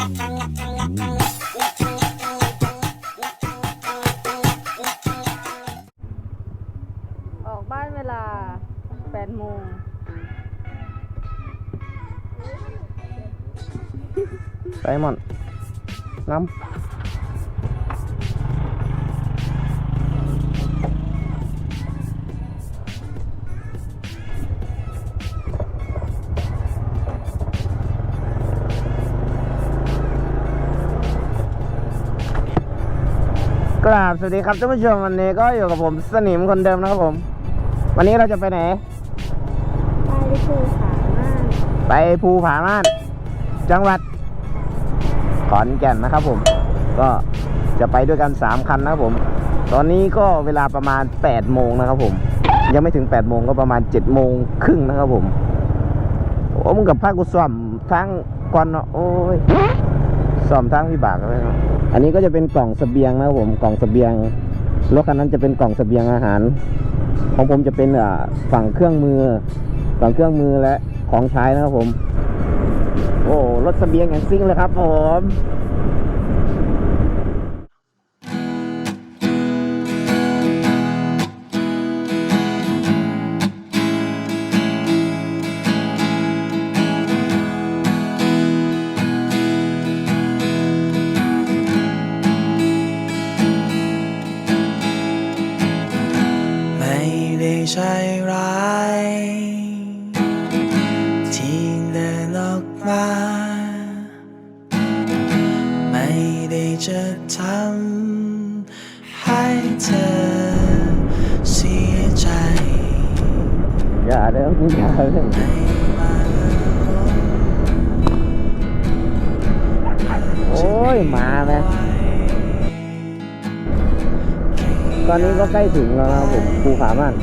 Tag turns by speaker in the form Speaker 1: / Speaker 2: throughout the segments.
Speaker 1: ออกบ้านเวลา8โมง
Speaker 2: ไหมอนน้ำ ราบสวัสดีครับท่านผู้ชมวันนี้ก็อยู่กับผมสนิมคนเดิมนะครับผม วันนี้เราจะไปไหน
Speaker 1: ไปภูผาม่าน
Speaker 2: ไปภูผาม่านจังหวัดขอนแก่นนะครับผม ก็จะไปด้วยกัน3คันนะครับผม ตอนนี้ก็เวลาประมาณ8โมงนะครับผม ยังไม่ถึง8โมงก็ประมาณ7โมงครึ่งนะครับผมโอ้มึงกับภาคกูซ่อมทั้งกวนเนาะโอ้ย ซ่อมทั้งพี่บากเลยครับ อันนี้ก็จะเป็นกล่องสเสบียงนะครับผมกล่องสเสบียงรถคันนั้นจะเป็นกล่องสเสบียงอาหาร ของผมจะเป็นฝั่งเครื่องมือฝั่งเครื่องมือและของใช้นะครับผม โอ้รถสเสบียงอย่างซิ่งเลยครับผม
Speaker 3: ที่เดินออกมา ไม่ได้จะทำให้เธอเสียใจ
Speaker 2: อย่าเด้ออย่าเด้อโอ้ยมาไหมตอนนี้ก็ใกล้ถึงแล้วนะครับผมภูผาม่าน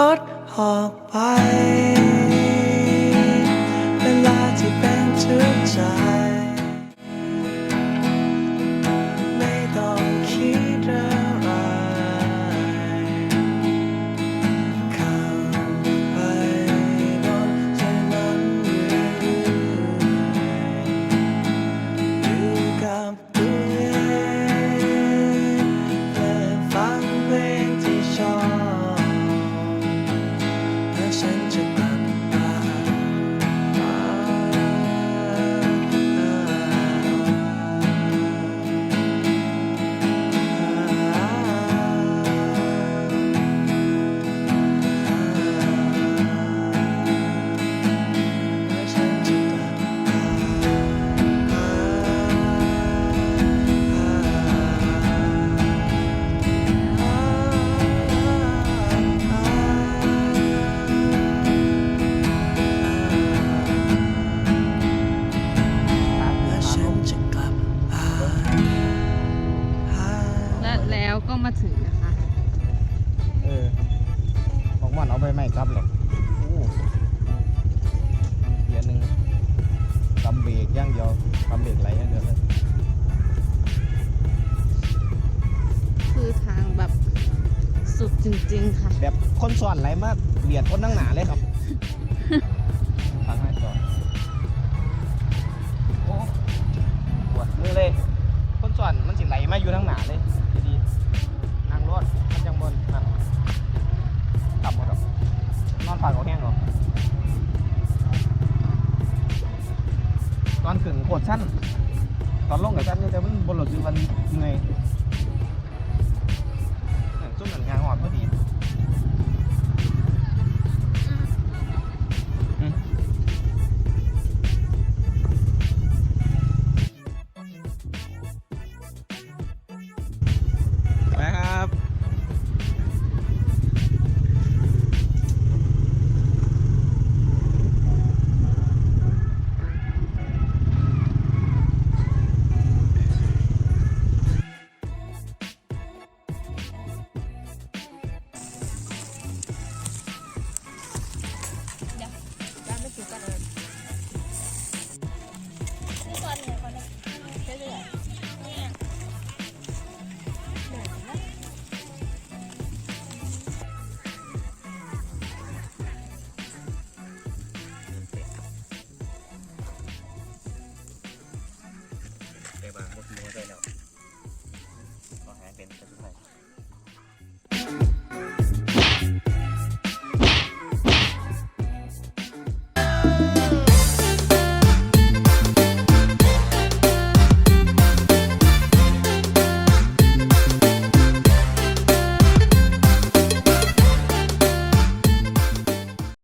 Speaker 3: รถออกไป เวลาที่เป็นทุกข์ใจ องมันเอา
Speaker 2: ไปไม่ครับหรอกโอ้เกียร์หนึ่งกำเบรกอย่างเดียวกำเบรกไหลอย่างเดียวเลย
Speaker 1: คือทางแบบสุดจริง ๆ ค่ะ
Speaker 2: แบบคนซ้อนไหลมากเบียดคนนั่งหนาเลยครับทางให้จอดโอ้ปวดมือเลย คนซ้อนมันสิไหลมาอยู่ทั้งหนาเลยดีๆนั่งรถมันจังบนนั่น อนฝันเขาแห้งเหรอ ตอนขึ้นโคตรสั้น ตอนลงกับสั้นนี่แต่มันบนรถคือมันเหนื่อยซุ่มหนังงานหอดพอดี